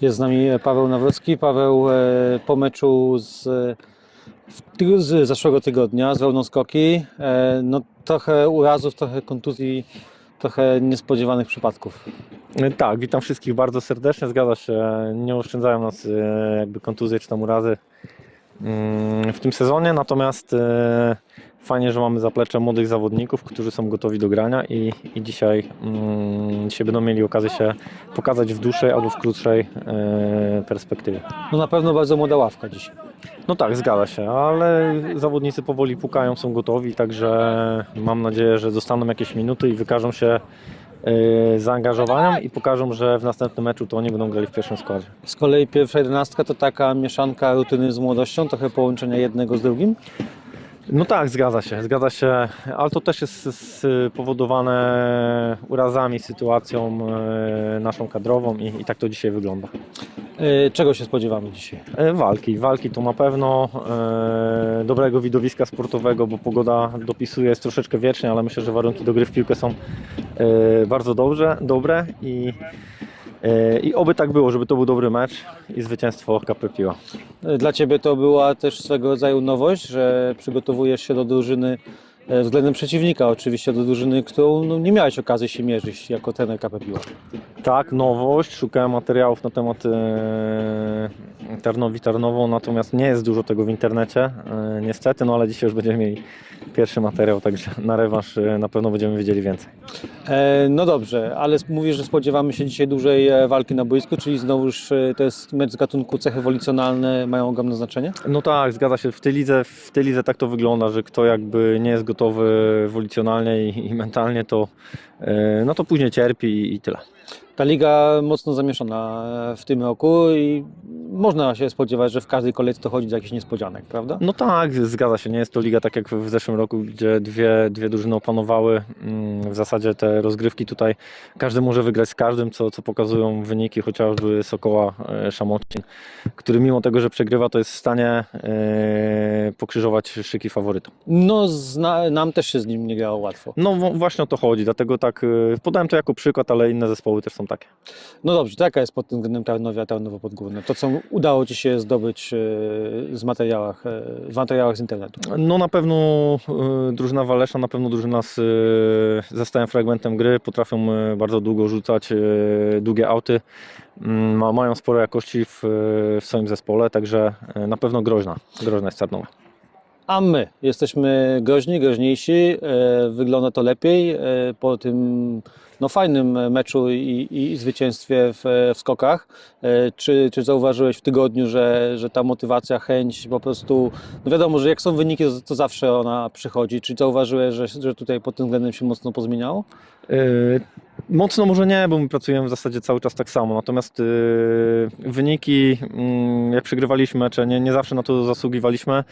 Jest z nami Paweł Nawrocki. Paweł e, po meczu z, z zeszłego tygodnia z Wełną Skoki, e, no trochę urazów, trochę kontuzji, trochę niespodziewanych przypadków. Tak, witam wszystkich bardzo serdecznie. Zgadza się, nie oszczędzają nas e, jakby kontuzje czy tam urazy mm, w tym sezonie, natomiast e, fajnie, że mamy zaplecze młodych zawodników, którzy są gotowi do grania i, i dzisiaj, mm, dzisiaj będą mieli okazję się pokazać w dłuższej albo w krótszej e, perspektywie. No na pewno bardzo młoda ławka dzisiaj. No tak, zgadza się, ale zawodnicy powoli pukają, są gotowi, także mam nadzieję, że dostaną jakieś minuty i wykażą się e, zaangażowaniem i pokażą, że w następnym meczu to oni będą grali w pierwszym składzie. Z kolei pierwsza jedenastka to taka mieszanka rutyny z młodością, trochę połączenia jednego z drugim. No tak, zgadza się, zgadza się, ale to też jest spowodowane urazami, sytuacją e, naszą kadrową i, i tak to dzisiaj wygląda. E, Czego się spodziewamy dzisiaj? E, Walki, walki to na pewno dobrego widowiska sportowego, bo pogoda dopisuje, jest troszeczkę wiecznie, ale myślę, że warunki do gry w piłkę są bardzo dobrze, dobre i, i oby tak było, żeby to był dobry mecz i zwycięstwo KP Piła. E, Dla Ciebie to była też swego rodzaju nowość, że przygotowujesz się do drużyny e, względem przeciwnika, oczywiście do drużyny, którą no, nie miałeś okazji się mierzyć jako trener KP Piła. Tak, nowość. Szukałem materiałów na temat e, Tarnowi Tarnową, natomiast nie jest dużo tego w internecie, e, niestety, no ale dzisiaj już będziemy mieli pierwszy materiał, także na rewanż e, na pewno będziemy wiedzieli więcej. E, no dobrze, ale s- mówisz, że spodziewamy się dzisiaj dużej e, walki na boisku, czyli znowuż e, to jest mecz z gatunku cechy ewolucjonalne mają ogromne znaczenie? No tak, zgadza się. W tej lidze, w tej lidze tak to wygląda, że kto jakby nie jest gotowy ewolucjonalnie i, i mentalnie, to, e, no to później cierpi i tyle. Ta liga mocno zamieszana e, w tym roku i można się spodziewać, że w każdej kolejce dochodzi do jakichś niespodzianek, prawda? No tak, zgadza się. Nie jest to liga tak jak w zeszłym roku, gdzie dwie, dwie drużyny opanowały mm, w zasadzie te rozgrywki tutaj. Każdy może wygrać z każdym, co, co pokazują wyniki chociażby Sokoła e, Szamocin, który mimo tego, że przegrywa, to jest w stanie e, pokrzyżować szyki faworytom. No zna, nam też się z nim nie grało łatwo. No właśnie o to chodzi, dlatego tak podałem to jako przykład, ale inne zespoły też są takie. No dobrze, to jaka jest pod tym względem Tarnowia, Tarnowo Podgórne? To, co udało Ci się zdobyć e, z materiałach, e, w materiałach z internetu? No na pewno e, drużyna Walesza, na pewno drużyna z, ze stałym fragmentem gry, potrafią bardzo długo rzucać długie auty, Mm, ma, mają sporo jakości w, w swoim zespole, także na pewno groźna, groźna jest Tarnowa. A my jesteśmy groźni, groźniejsi, e, wygląda to lepiej e, po tym no, fajnym meczu i, i zwycięstwie w, w skokach. E, Czy, czy zauważyłeś w tygodniu, że, że ta motywacja, chęć po prostu, no wiadomo, że jak są wyniki, to, to zawsze ona przychodzi. Czy zauważyłeś, że, że tutaj pod tym względem się mocno pozmieniało? Mocno może nie, bo my pracujemy w zasadzie cały czas tak samo, natomiast e, wyniki, mm, jak przegrywaliśmy mecze, nie, nie zawsze na to zasługiwaliśmy.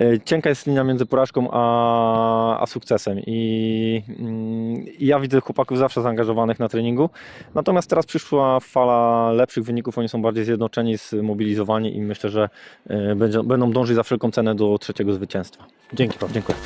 E, Cienka jest linia między porażką a, a sukcesem I, i ja widzę chłopaków zawsze zaangażowanych na treningu. Natomiast teraz przyszła fala lepszych wyników, oni są bardziej zjednoczeni, zmobilizowani i myślę, że będzie, będą dążyć za wszelką cenę do trzeciego zwycięstwa. Dzięki Paweł. Dziękuję.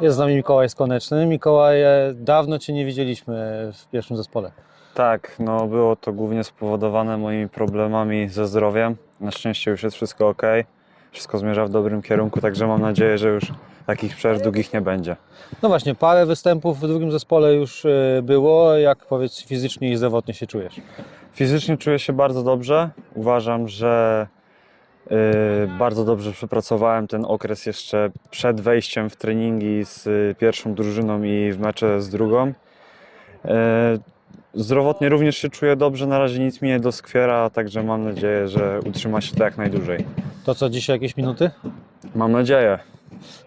Jest z nami Mikołaj Skoneczny. Mikołaj, dawno Cię nie widzieliśmy w pierwszym zespole. Tak, no było to głównie spowodowane moimi problemami ze zdrowiem. Na szczęście już jest wszystko ok. Wszystko zmierza w dobrym kierunku, także mam nadzieję, że już takich przerw długich nie będzie. No właśnie, parę występów w drugim zespole już e, było. Jak powiedz fizycznie i zdrowotnie się czujesz? Fizycznie czuję się bardzo dobrze. Uważam, że y, bardzo dobrze przepracowałem ten okres jeszcze przed wejściem w treningi z y, pierwszą drużyną i w mecze z drugą. Y, Zdrowotnie również się czuję dobrze, na razie nic mi nie doskwiera, także mam nadzieję, że utrzyma się to jak najdłużej. To co, dzisiaj jakieś minuty? Mam nadzieję.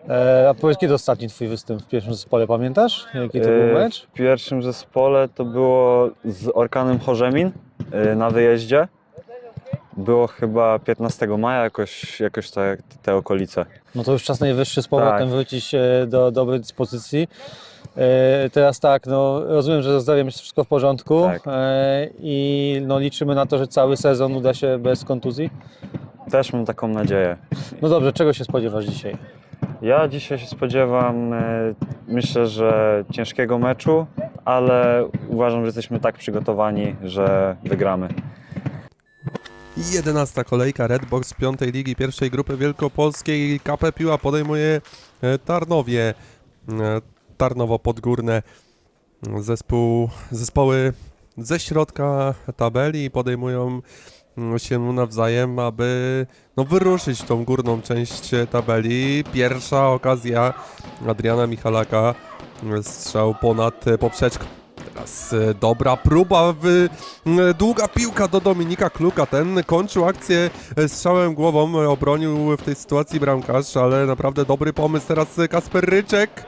E, a powiedz, kiedy ostatni twój występ w pierwszym zespole, pamiętasz? Jaki to był E, mecz? W pierwszym zespole to było z Orkanem Chorzemin e, na wyjeździe. Było chyba 15 maja, jakoś, jakoś tak te okolice. No to już czas najwyższy z powrotem Tak. wrócić e, do dobrej dyspozycji. E, Teraz tak, no rozumiem, że ze zdrowiem jest wszystko w porządku Tak. e, i no liczymy na to, że cały sezon uda się bez kontuzji. Też mam taką nadzieję. No dobrze, czego się spodziewasz dzisiaj? Ja dzisiaj się spodziewam, e, myślę, że ciężkiego meczu, ale uważam, że jesteśmy tak przygotowani, że wygramy. I 11 kolejka Red Box 5 Ligi pierwszej grupy wielkopolskiej. KP Piła podejmuje e, Tarnowie. E, Tarnowo Podgórne. Zespół, zespoły ze środka tabeli podejmują mm, się nawzajem, aby no, wyruszyć tą górną część tabeli. Pierwsza okazja Adriana Michalaka. Strzał ponad poprzeczką. Teraz e, dobra próba, w, długa piłka do Dominika Kluka. Ten kończył akcję e, strzałem głową, e, obronił w tej sytuacji bramkarz, ale naprawdę dobry pomysł. Teraz Kasper Ryczek,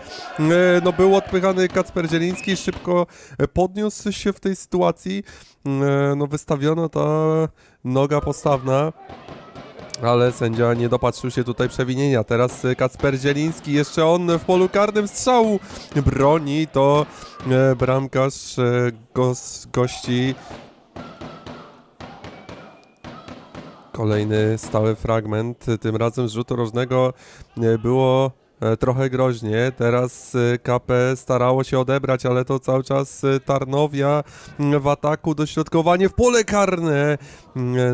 no był odpychany Kacper Zieliński, szybko podniósł się w tej sytuacji. No wystawiono ta noga postawna. Ale sędzia nie dopatrzył się tutaj przewinienia. Teraz e, Kacper Zieliński, jeszcze on w polu karnym strzału broni. To e, bramkarz e, gos, gości. Kolejny stały fragment. Tym razem z rzutu rożnego było trochę groźnie. Teraz KP starało się odebrać, ale to cały czas Tarnowia w ataku. Dośrodkowanie w pole karne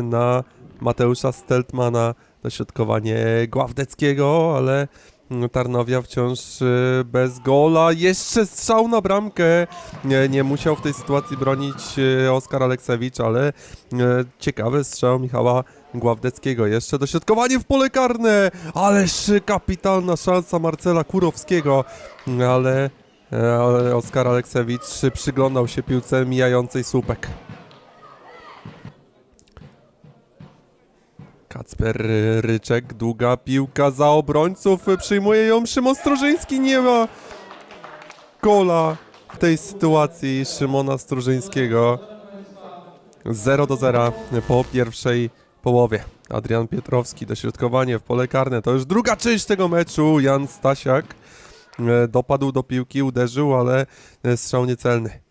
na Mateusza Steltmana. Dośrodkowanie Gławdeckiego, ale mm, Tarnowia wciąż y, bez gola. Jeszcze strzał na bramkę. Nie, nie musiał w tej sytuacji bronić y, Oskar Aleksewicz, ale y, ciekawy strzał Michała Gławdeckiego. Jeszcze dośrodkowanie w pole karne. Ależ kapitalna szansa Marcela Kurowskiego, ale, ale Oskar Aleksewicz przyglądał się piłce mijającej słupek. Kacper Ryczek, długa piłka za obrońców, przyjmuje ją Szymon Strużyński, nie ma gola w tej sytuacji Szymona Strużyńskiego. 0 do 0 po pierwszej połowie. Adrian Pietrowski, dośrodkowanie w pole karne, to już druga część tego meczu, Jan Stasiak e, dopadł do piłki, uderzył, ale e, strzał niecelny.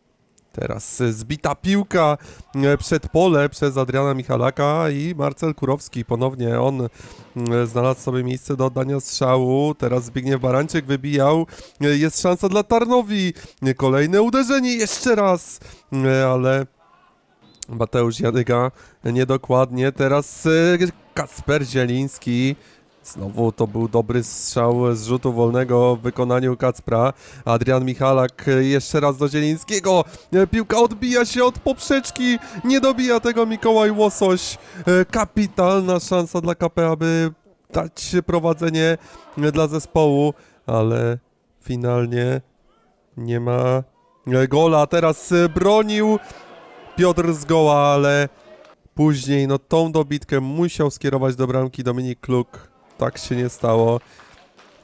Teraz e, zbita piłka e, przed pole przez Adriana Michalaka i Marcel Kurowski. Ponownie on e, znalazł sobie miejsce do oddania strzału. Teraz Zbigniew Barańczyk wybijał. E, Jest szansa dla Tarnowi. Kolejne uderzenie jeszcze raz, ale Mateusz Jadyga niedokładnie. Teraz Kacper Zieliński. Znowu to był dobry strzał z rzutu wolnego w wykonaniu Kacpra. Adrian Michalak e, jeszcze raz do Zielińskiego. E, Piłka odbija się od poprzeczki. Nie dobija tego Mikołaj Łosoś. E, Kapitalna szansa dla KP, aby dać prowadzenie dla zespołu, ale finalnie nie ma gola. Teraz bronił Piotr Zgoła, ale później no tą dobitkę musiał skierować do bramki Dominik Kluk. Tak się nie stało.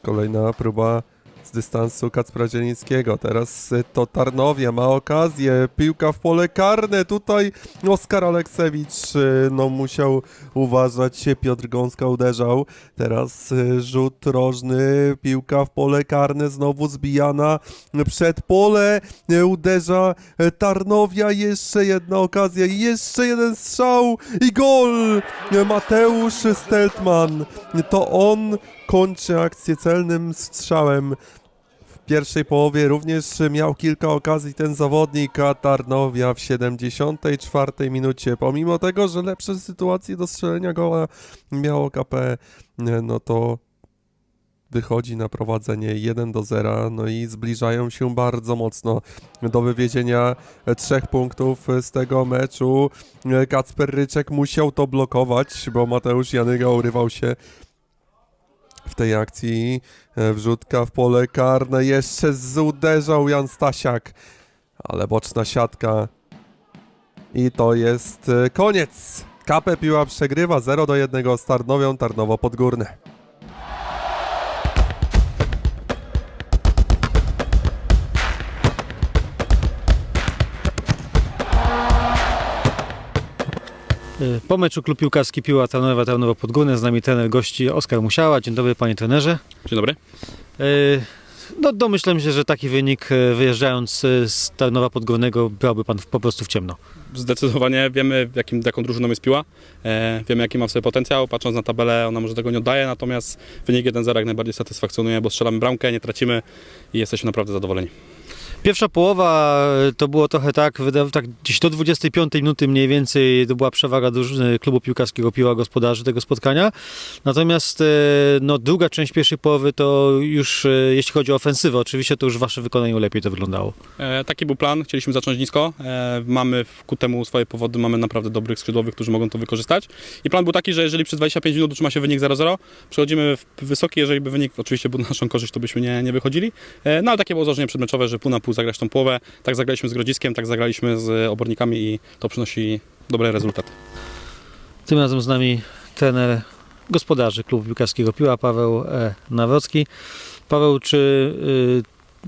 Kolejna próba z dystansu Kacpra Zielińskiego. Teraz y, to Tarnowia ma okazję. Piłka w pole karne. Tutaj Oskar Aleksewicz y, no musiał uważać. Piotr Gąska uderzał. Teraz y, rzut rożny. Piłka w pole karne. Znowu zbijana przed pole. Uderza Tarnowia. Jeszcze jedna okazja. Jeszcze jeden strzał i gol! Mateusz Steltman. To on kończy akcję celnym strzałem. Pierwszej połowie również miał kilka okazji ten zawodnik, a Tarnowia w 74 minucie. Pomimo tego, że lepsze sytuacje do strzelenia gola miało KP, no to wychodzi na prowadzenie 1 do 0, no i zbliżają się bardzo mocno do wywiezienia trzech punktów z tego meczu. Kacper Ryczek musiał to blokować, bo Mateusz Janyga urywał się w tej akcji. E, Wrzutka w pole karne, jeszcze z- uderzał Jan Stasiak, ale boczna siatka i to jest e, koniec. KP Piła przegrywa 0 do 1 z Tarnowią, Tarnowo Podgórne. Po meczu klub piłkarski Piła Tarnowa Tarnowo Podgórne, z nami trener gości Oskar Musiała. Dzień dobry panie trenerze. Dzień dobry. Y, No domyślam się, że taki wynik y, wyjeżdżając y, z Tarnowa Podgórnego brałby pan po prostu w ciemno. Zdecydowanie wiemy, jakim, jaką drużyną jest piła. E, wiemy, jaki ma w sobie potencjał. Patrząc na tabelę, ona może tego nie oddaje, natomiast wynik 1-0 jak najbardziej satysfakcjonuje, bo strzelamy bramkę, nie tracimy i jesteśmy naprawdę zadowoleni. Pierwsza połowa y, to było trochę tak, tak gdzieś do 25 minuty mniej więcej to była przewaga drużyny klubu piłkarskiego Piła Gospodarzy tego spotkania. Natomiast y, no, druga część pierwszej połowy to już, jeśli chodzi o ofensywę, oczywiście to już w waszym wykonaniu lepiej to wyglądało. E, taki był plan, chcieliśmy zacząć nisko. E, mamy ku temu swoje powody, mamy naprawdę dobrych skrzydłowych, którzy mogą to wykorzystać. I plan był taki, że jeżeli przez 25 minut utrzyma się wynik 0-0, przechodzimy w wysoki, jeżeli by wynik oczywiście był na naszą korzyść, to byśmy nie, nie wychodzili. E, no ale takie było założenie przedmeczowe, że pół na pół zagrać tą połowę. Tak zagraliśmy z Grodziskiem, tak zagraliśmy z obornikami i to przynosi dobre rezultaty. Tym razem z nami trener gospodarzy klubu piłkarskiego Piła, Paweł e, Nawrocki. Paweł, czy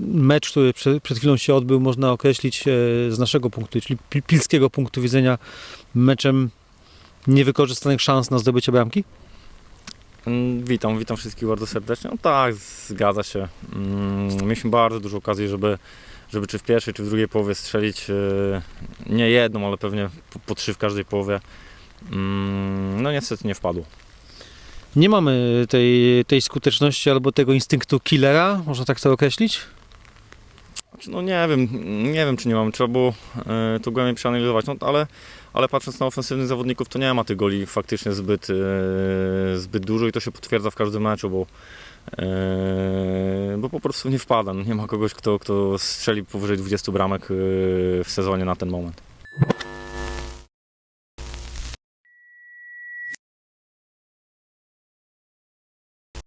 y, mecz, który prze, przed chwilą się odbył, można określić e, z naszego punktu, czyli pi- pilskiego punktu widzenia, meczem niewykorzystanych szans na zdobycie bramki? Mm, Witam, witam wszystkich bardzo serdecznie. No tak, zgadza się. Mm, Mieliśmy bardzo dużo okazji, żeby, żeby czy w pierwszej, czy w drugiej połowie strzelić e, nie jedną, ale pewnie po, trzy w każdej połowie. Mm, No niestety nie wpadło. Nie mamy tej, tej skuteczności albo tego instynktu killera, można tak to określić? Znaczy, No nie wiem, nie wiem czy nie mamy, trzeba było e, to głębiej przeanalizować, no, ale, ale patrząc na ofensywnych zawodników, to nie ma tych goli faktycznie zbyt, e, zbyt dużo i to się potwierdza w każdym meczu, bo, e, bo po prostu nie wpada. No, Nie ma kogoś, kto, kto strzeli powyżej 20 bramek e, w sezonie na ten moment.